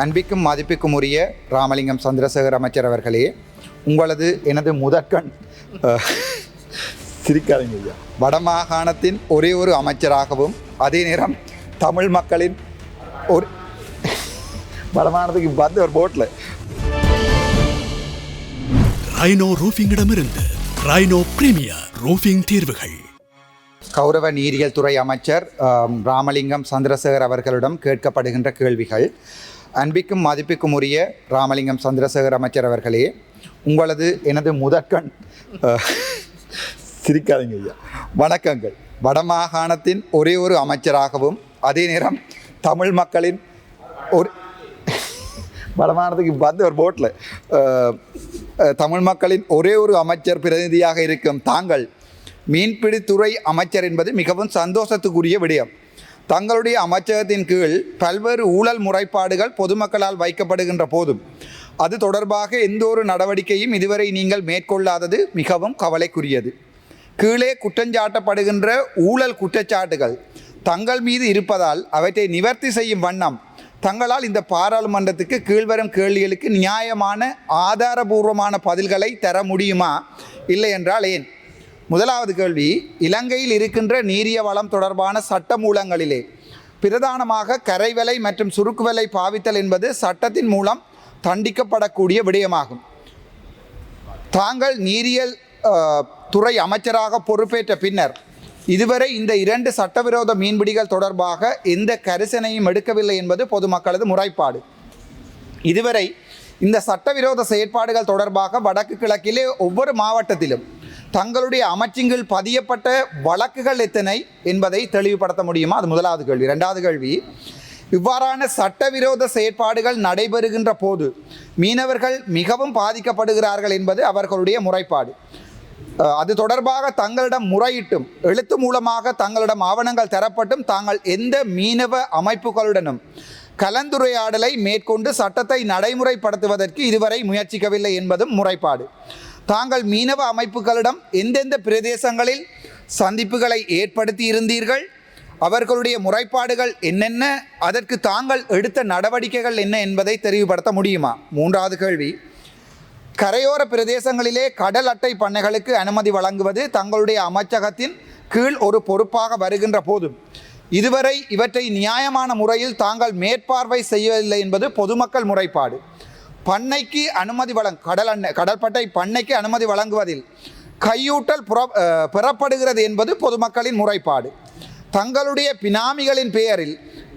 அன்பிக்கும் மதிப்புக்கும் உரிய ராமலிங்கம் சந்திரசேகர் அமைச்சர் அவர்களே உங்களது எனது முதற்கண் சிரிக்காதீங்க ஐயா. வடமாகாணத்தின் ஒரே ஒரு அமைச்சராகவும் அதே நேரம் தமிழ் மக்களின் ஒரு வடமாகாணத்துக்கு வந்து ஒரு போட்டில் ரைனோ ரூஃபிங்கிடமிருந்து ரைனோ பிரீமியர் ரூஃபிங் தீர்வுகள். கௌரவ நீரியல் துறை அமைச்சர் ராமலிங்கம் சந்திரசேகர் அவர்களிடம் கேட்கப்படுகின்ற கேள்விகள். அன்பிக்கும் மதிப்புக்கும் உரிய ராமலிங்கம் சந்திரசேகர் அமைச்சர் அவர்களே உங்களது எனது முதற்கண் சிரிக்காதீங்க ஐயா. வணக்கங்கள். வடமாகாணத்தின் ஒரே ஒரு அமைச்சராகவும் அதே நேரம் தமிழ் மக்களின் ஒரு வடமாகாணத்துக்கு வந்து ஒரு போட்டில் தமிழ் மக்களின் ஒரே ஒரு அமைச்சர் பிரதிநிதியாக இருக்கும் தாங்கள் மீன்பிடித்துறை அமைச்சர் என்பது மிகவும் சந்தோஷத்துக்குரிய விடயம். தங்களுடைய அமைச்சகத்தின் கீழ் பல்வேறு ஊழல் முறைப்பாடுகள் பொதுமக்களால் வைக்கப்படுகின்ற போதும் அது தொடர்பாக எந்த ஒரு நடவடிக்கையும் இதுவரை நீங்கள் மேற்கொள்ளாதது மிகவும் கவலைக்குரியது. கீழே குற்றஞ்சாட்டப்படுகின்ற ஊழல் குற்றச்சாட்டுகள் தங்கள் மீது இருப்பதால் அவற்றை நிவர்த்தி செய்யும் வண்ணம் தங்களால் இந்த பாராளுமன்றத்துக்கு கீழ்வரும் கேள்விகளுக்கு நியாயமான ஆதாரபூர்வமான பதில்களை தர முடியுமா? இல்லை என்றால் ஏன்? முதலாவது கேள்வி இலங்கையில் இருக்கின்ற நீரிய வளம் தொடர்பான சட்ட மூலங்களிலே பிரதானமாக கரைவலை மற்றும் சுருக்குவலை பாவித்தல் என்பது சட்டத்தின் மூலம் தண்டிக்கப்படக்கூடிய விடயமாகும். தாங்கள் நீரியல் துறை அமைச்சராக பொறுப்பேற்ற பின்னர் இதுவரை இந்த இரண்டு சட்டவிரோத மீன்பிடிகள் தொடர்பாக எந்த கரிசனையும் எடுக்கவில்லை என்பது பொதுமக்களது முறைப்பாடு. இதுவரை இந்த சட்டவிரோத செயற்பாடுகள் தொடர்பாக வடக்கு கிழக்கிலே ஒவ்வொரு மாவட்டத்திலும் தங்களுடைய அமைச்சின்கள் பதியப்பட்ட வழக்குகள் எத்தனை என்பதை தெளிவுபடுத்த முடியுமா? அது முதலாவது கேள்வி. இரண்டாவது கேள்வி இவ்வாறான சட்டவிரோத செயற்பாடுகள் நடைபெறுகின்ற போது மீனவர்கள் மிகவும் பாதிக்கப்படுகிறார்கள் என்பது அவர்களுடைய முறைப்பாடு. அது தொடர்பாக தங்களிடம் முறையிட்டும் எழுத்து மூலமாக தங்களிடம் ஆவணங்கள் தரப்பட்டும் தாங்கள் எந்த மீனவ அமைப்புகளுடனும் கலந்துரையாடலை மேற்கொண்டு சட்டத்தை நடைமுறைப்படுத்துவதற்கு இதுவரை முயற்சிக்கவில்லை என்பதும் முறைப்பாடு. தாங்கள் மீனவ அமைப்புகளிடம் எந்தெந்த பிரதேசங்களில் சந்திப்புகளை ஏற்படுத்தி இருந்தீர்கள்? அவர்களுடைய முறைப்பாடுகள் என்னென்ன? அதற்கு தாங்கள் எடுத்த நடவடிக்கைகள் என்ன என்பதை தெரிவுபடுத்த முடியுமா? மூன்றாவது கேள்வி. கரையோர பிரதேசங்களிலே கடல் அட்டை பண்ணைகளுக்கு அனுமதி வழங்குவது தங்களுடைய அமைச்சகத்தின் கீழ் ஒரு பொறுப்பாக வருகின்ற போதும். இதுவரை இவற்றை நியாயமான முறையில் தாங்கள் மேற்பார்வை செய்யவில்லை என்பது பொதுமக்கள் முறைப்பாடு. பண்ணைக்கு அனுமதி வழங் கடல் அண்ணை கடற்பட்டை பண்ணைக்கு அனுமதி வழங்குவதில் கையூட்டல் புற பெறப்படுகிறது என்பது பொதுமக்களின் முறைப்பாடு. தங்களுடைய பினாமிகளின் பெயரில்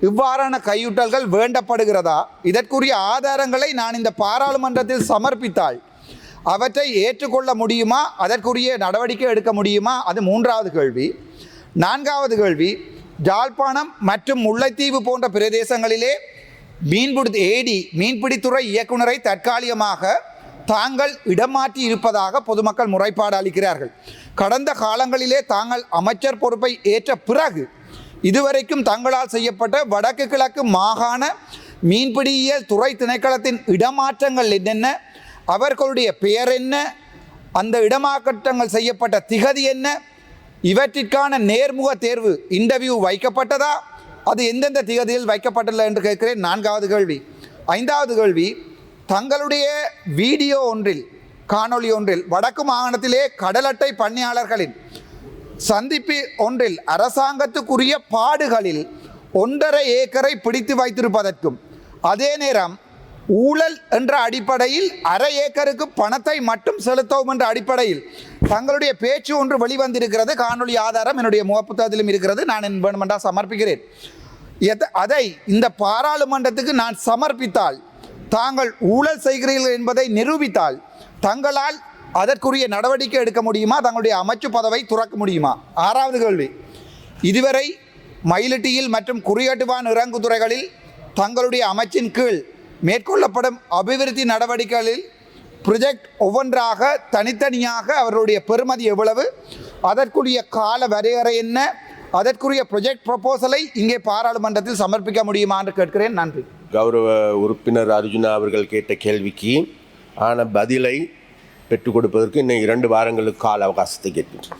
இவ்வாறான கையூட்டல்கள் வேண்டப்படுகிறதா? இதற்குரிய ஆதாரங்களை நான் இந்த பாராளுமன்றத்தில் சமர்ப்பித்தால் அவற்றை ஏற்றுக்கொள்ள முடியுமா? அதற்குரிய நடவடிக்கை எடுக்க முடியுமா? அது மூன்றாவது கேள்வி. நான்காவது கேள்வி ஜாழ்ப்பாணம் மற்றும் முல்லைத்தீவு போன்ற பிரதேசங்களிலே மீன்பிடி ஏடி மீன்பிடித்துறை இயக்குனரை தற்காலிகமாக தாங்கள் இடமாற்றி இருப்பதாக பொதுமக்கள் முறைப்பாடு அளிக்கிறார்கள். கடந்த காலங்களிலே தாங்கள் அமைச்சர் பொறுப்பை ஏற்ற பிறகு இதுவரைக்கும் தங்களால் செய்யப்பட்ட வடக்கு கிழக்கு மாகாண மீன்பிடியியல் துறை திணைக்களத்தின் இடமாற்றங்கள் என்னென்ன அவர்களுடைய பெயர் என்ன அந்த இடமாற்றங்கள் செய்யப்பட்ட திகதி என்ன இவற்றிற்கான நேர்முக தேர்வு இன்டர்வியூ வைக்கப்பட்டதா அது எந்தெந்த திகதியில் வைக்கப்பட்டுள்ள என்று கேட்கிறேன். நான்காவது கேள்வி. ஐந்தாவது கேள்வி தங்களுடைய வீடியோ ஒன்றில் காணொளி ஒன்றில் வடக்கு மாகாணத்திலே கடல் அட்டை சந்திப்பு ஒன்றில் அரசாங்கத்துக்குரிய பாடுகளில் ஒன்றரை ஏக்கரை பிடித்து வைத்திருப்பதற்கும் அதே நேரம் ஊழல் என்ற அடிப்படையில் அரை ஏக்கருக்கு பணத்தை மட்டும் செலுத்தவும் என்ற அடிப்படையில் தங்களுடைய பேச்சு ஒன்று வெளிவந்திருக்கிறது. காணொளி ஆதாரம் என்னுடைய முகப்புத்தகத்திலும் இருக்கிறது. நான் என் வேணுமென்றால் சமர்ப்பிக்கிறேன். எத- அதை இந்த பாராளுமன்றத்துக்கு நான் சமர்ப்பித்தால் தாங்கள் ஊழல் செய்கிறீர்கள் என்பதை நிரூபித்தால் தங்களால் அதற்குரிய நடவடிக்கை எடுக்க முடியுமா? தங்களுடைய அமைச்சு பதவை துறக்க முடியுமா? ஆறாவது கேள்வி. இதுவரை மயிலிட்டியில் மற்றும் குறியட்டுவான் இறங்குதுறைகளில் தங்களுடைய அமைச்சின் கீழ் மேற்கொள்ளப்படும் அபிவிருத்தி நடவடிக்கைகளில் ப்ரொஜெக்ட் ஒவ்வொன்றாக தனித்தனியாக அவர்களுடைய பெறுமதி எவ்வளவு அதற்குரிய கால வரையறை என்ன அதற்குரிய ப்ரொஜெக்ட் ப்ரொபோசலை இங்கே பாராளுமன்றத்தில் சமர்ப்பிக்க முடியுமா என்று கேட்கிறேன். நன்றி. கௌரவ உறுப்பினர் அர்ஜுனா அவர்கள் கேட்ட கேள்விக்கு ஆன பதிலை பெற்றுக் கொடுப்பதற்கு இன்னும் இரண்டு வாரங்களுக்கு கால அவகாசத்தை கேட்கின்றேன்